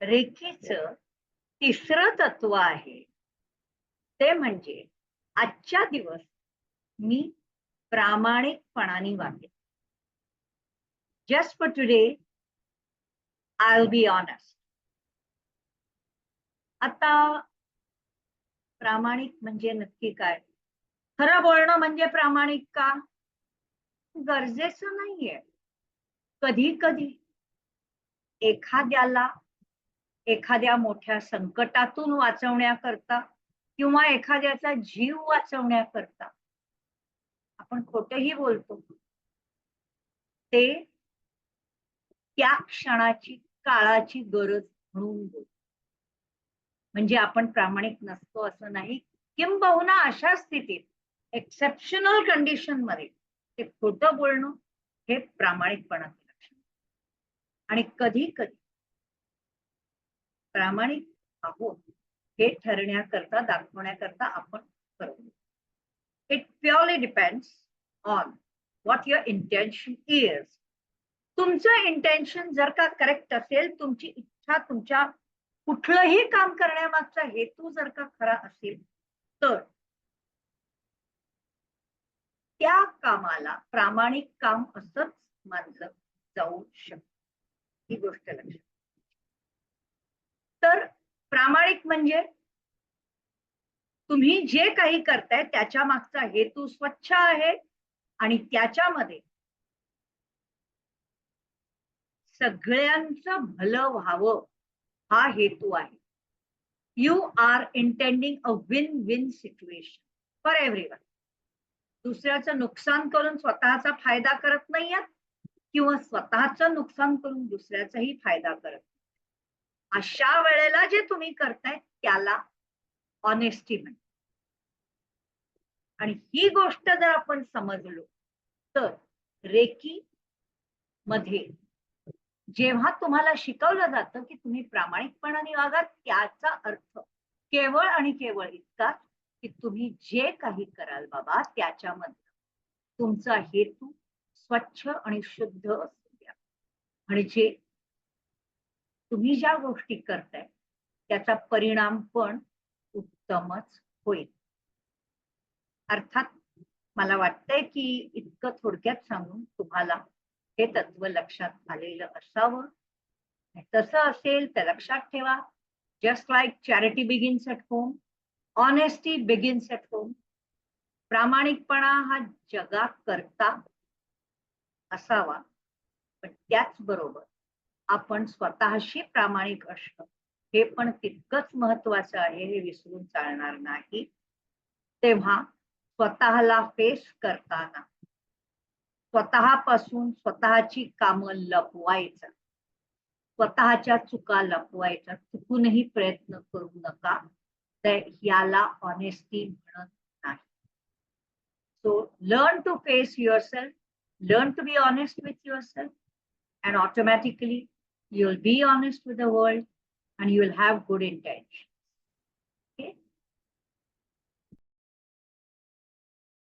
रेखीच तिसरं तत्व आहे. ते म्हणजे आजच्या दिवस मी प्रामाणिकपणाने वागेन. Just for today I be honest आता प्रामाणिक म्हणजे नक्की काय? खरं बोलणं म्हणजे प्रामाणिक का? गरजेचं नाहीये. कधी कधी एखाद्याला एखाद्या मोठ्या संकटातून वाचवण्याकरता किंवा एखाद्याचा जीव वाचवण्याकरता आपण खोटही बोलतो. ते त्या क्षणाची काळाची गरज म्हणून बोलतो. म्हणजे आपण प्रामाणिक नसतो असं नाही. किंबहुना अशा स्थितीत एक्सेप्शनल कंडिशनमध्ये ते खोटं बोलणं हे प्रामाणिकपणाचे लक्षण. आणि कधी कधी प्रामाणिक आहोत हे ठरण्याकरता दाखवण्याकरता आपण करतो. It purely depends on what your intention is तुमचं इंटेन्शन जर का करेक्ट असेल तुमची इच्छा तुमच्या कुठलंही काम करण्यामागचा हेतू जर का खरा असेल तर त्या कामाला प्रामाणिक काम असंच मानलं जाऊ शकत. ही गोष्ट लक्षात तर प्रामाणिक म्हणजे तुम्ही जे काही करताय त्याच्या मागचा हेतू स्वच्छ आहे आणि त्याच्यामध्ये सगळ्यांचं भलं व्हावं हा हेतू आहे. You are intending a win win situation for everyone दुसऱ्याचं नुकसान करून स्वतःचा फायदा करत नाहीयेत किंवा स्वतःचं नुकसान करून दुसऱ्याचाही फायदा करत अशा वेळेला जे तुम्ही करताय त्याला ऑनेस्टी म्हणतात. आणि ही गोष्ट जर आपण समजलो तर रेकी मध्ये जेव्हा तुम्हाला शिकवलं जातं की तुम्ही प्रामाणिकपणाने वागा त्याचा अर्थ केवळ आणि केवळ इतका की तुम्ही जे काही कराल बाबा त्याच्यामध्ये तुमचा हेतू स्वच्छ आणि शुद्ध असू द्या. म्हणजे तुम्ही ज्या गोष्टी करताय त्याचा परिणाम पण उत्तमच होईल. अर्थात मला वाटतंय की इतकं थोडक्यात सांगून तुम्हाला हे तत्व लक्षात आलेलं असावं. तसं असेल तर लक्षात ठेवा just like charity begins at home honesty begins at home प्रामाणिकपणा हा जगा करता असावा. पण त्याचबरोबर आपण स्वतःशी प्रामाणिक असणं. हे पण तितकंच महत्वाचं आहे हे विसरून चालणार नाही. तेव्हा स्वतःला फेस करताना स्वतःपासून स्वतःची कामं लपवायचं. स्वतःच्या चुका लपवायच्या. चुकूनही प्रयत्न करू नका. तर याला ऑनेस्टी म्हणत नाही. So learn to face yourself learn to be honest with yourself and automatically you will be honest with the world and you will have good intention